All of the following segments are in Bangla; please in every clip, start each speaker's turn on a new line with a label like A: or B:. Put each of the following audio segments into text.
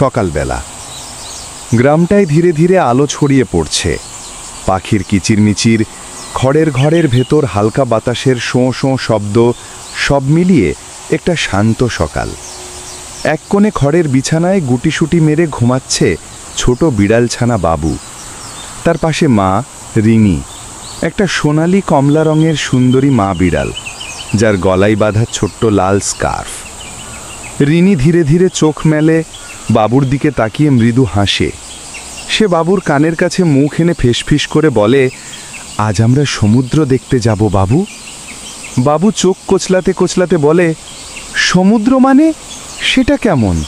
A: সকালবেলা। গ্রামটায় ধীরে ধীরে আলো ছড়িয়ে পড়ছে। পাখির কিচিরমিচির, খড়ের ঘরের ভেতর হালকা বাতাসের শোঁ শোঁ শব্দ, সব মিলিয়ে একটা শান্ত সকাল। এক কোণে খড়ের বিছানায় গুটিসুটি মেরে ঘুমাচ্ছে ছোট বিড়ালছানা বাবু। তার পাশে মা, রিনি, একটা সোনালি কমলা রঙের সুন্দরী মা বিড়াল, যার গলায় বাঁধা ছোট্ট লাল স্কার্ফ। রিনি ধীরে ধীরে চোখ মেলে বাবুর দিকে তাকিয়ে মৃদু হাসে। সে বাবুর কানের কাছে মুখ এনে ফিসফিস করে বলে, আজ আমরা সমুদ্র দেখতে যাব বাবু। বাবু চোখ কোচলাতে কোচলাতে বলে, সমুদ্র মানে? সেটা কেমন?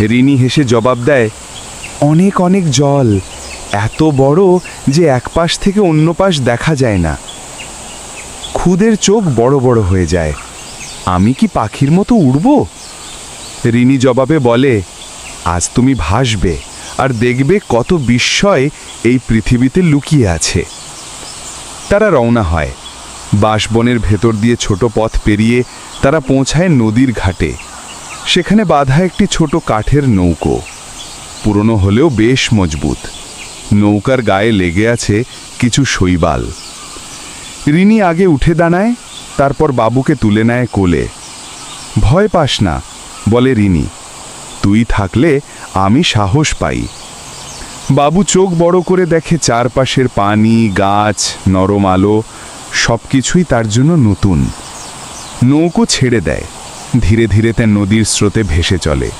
A: রিনি হেসে জবাব দেয়, অনেক অনেক জল, এত বড় যে এক পাশ থেকে অন্য পাশ দেখা যায় না। খুদের চোখ বড় বড় হয়ে যায়। আমি কি পাখির মতো উড়ব? রিনি জবাবে বলে আজ তুমি ভাসবে আর দেখবে কত বিস্ময় এই পৃথিবীতে লুকিয়ে আছে। তারা রওনা হয়। বাঁশবনের ভেতর দিয়ে ছোট পথ পেরিয়ে তারা পৌঁছায় নদীর ঘাটে। সেখানে বাঁধা একটি ছোট কাঠের নৌকো। পুরনো হলেও বেশ মজবুত। নৌকার গায়ে লেগে আছে কিছু শৈবাল। রিনি আগে উঠে দাঁড়ায়, তারপর বাবুকে তুলে নেয় কোলে। ভয় পাস না, বলে রিনি। তুই থাকলে আমি সাহস পাই। বাবু চোখ বড় করে দেখে চারপাশের পানি, গাছ, নরম আলো সব কিছুই তার জন্য নতুন। নৌকো ছেড়ে দেয়। ধীরে ধীরে তার নদীর স্রোতে ভেসে চলে।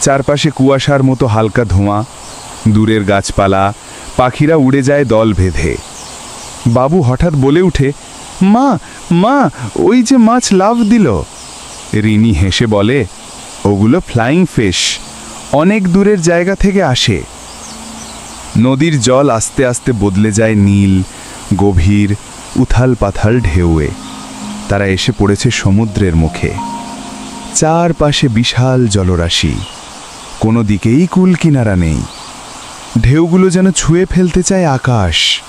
A: চারপাশে কুয়াশার মতো হালকা ধোঁয়া, দূরের গাছপালা, পাখিরা উড়ে যায় দল ভেধে বাবু হঠাৎ বলে উঠে, মা মা, ওই যে মাছ লাভ দিল। রিনি হেসে বলে ওগুলো ফ্লাইং ফিশ। অনেক দূরের জায়গা থেকে আসে। নদীর জল আস্তে আস্তে বদলে যায় নীল, গভীর, উথাল পাথাল ঢেউয়ে। তারা এসে পড়েছে সমুদ্রের মুখে। চারপাশে বিশাল জলরাশি। কোনো দিকেই কুল কিনারা নেই। ঢেউগুলো যেন ছুঁয়ে ফেলতে চায় আকাশ।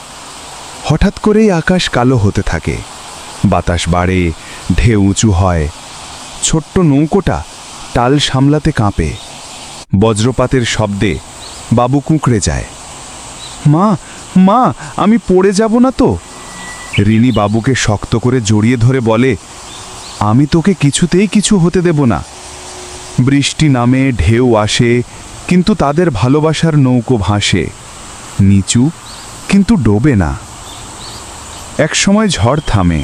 A: হঠাৎ করেই আকাশ কালো হতে থাকে। বাতাস বাড়ে, ঢেউ উঁচু হয়। ছোট্ট নৌকোটা টাল সামলাতে কাঁপে। বজ্রপাতের শব্দে বাবু কুঁকড়ে যায়। মা মা, আমি পড়ে যাব না তো? রিনি বাবুকে শক্ত করে জড়িয়ে ধরে বলে, আমি তোকে কিছুতেই কিছু হতে দেব না। বৃষ্টি নামে, ঢেউ আসে, কিন্তু তাদের ভালোবাসার নৌকো ভাসে। নিচু, কিন্তু ডোবে না। একসময় ঝড় থামে।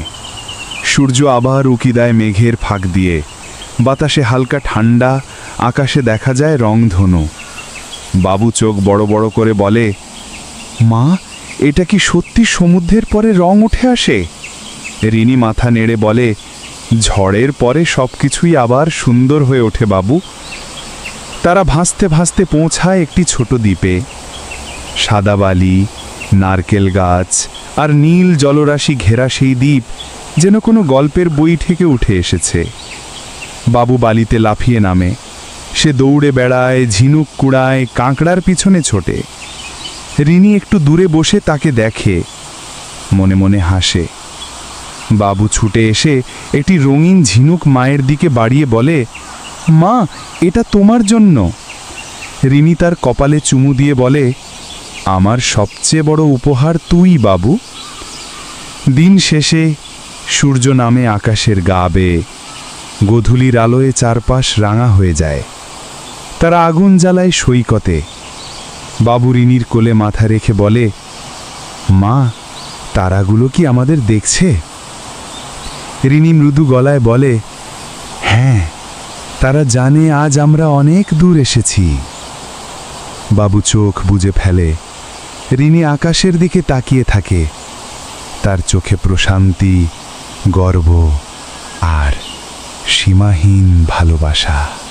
A: সূর্য আবার উকি দেয় মেঘের ফাঁক দিয়ে। বাতাসে হালকা ঠান্ডা, আকাশে দেখা যায় রংধনু বাবু চোখ বড় বড় করে বলে, মা, এটা কি সত্যি সমুদ্রের পরে রং উঠে আসে? রিনি মাথা নেড়ে বলে, ঝড়ের পরে সব কিছুই আবার সুন্দর হয়ে ওঠে, বাবু। তারা ভাসতে ভাসতে পৌঁছায় একটি ছোট দ্বীপে। সাদা বালি, নারকেল গাছ আর নীল জলরাশি ঘেরা সেই দ্বীপ যেন কোনো গল্পের বই থেকে উঠে এসেছে। বাবু বালিতে লাফিয়ে নামে। সে দৌড়ে বেড়ায়, ঝিনুক কুড়ায়, কাঁকড়ার পিছনে ছোটে। রিনি একটু দূরে বসে তাকে দেখে, মনে মনে হাসে। বাবু ছুটে এসে একটি রঙিন ঝিনুক মায়ের দিকে বাড়িয়ে বলে, মা, এটা তোমার জন্য। রিনি তার কপালে চুমু দিয়ে বলে, আমার সবচেয়ে বড় উপহার তুই, বাবু। দিন শেষে সূর্য নামে আকাশের গাবে গধূলির আলোয় চারপাশ রাঙা হয়ে যায়। তারা আগুন জ্বালায় সৈকতে। বাবু রিনির কোলে মাথা রেখে বলে, মা, তারাগুলো কি আমাদের দেখছে? রিনি মৃদু গলায় বলে হ্যাঁ তারা জানে আজ আমরা অনেক দূর এসেছি। বাবু চোখ বুজে ফেলে। রিনি আকাশের দিকে তাকিয়ে থাকে। তার চোখে প্রশান্তি, গর্ব আর সীমাহীন ভালোবাসা।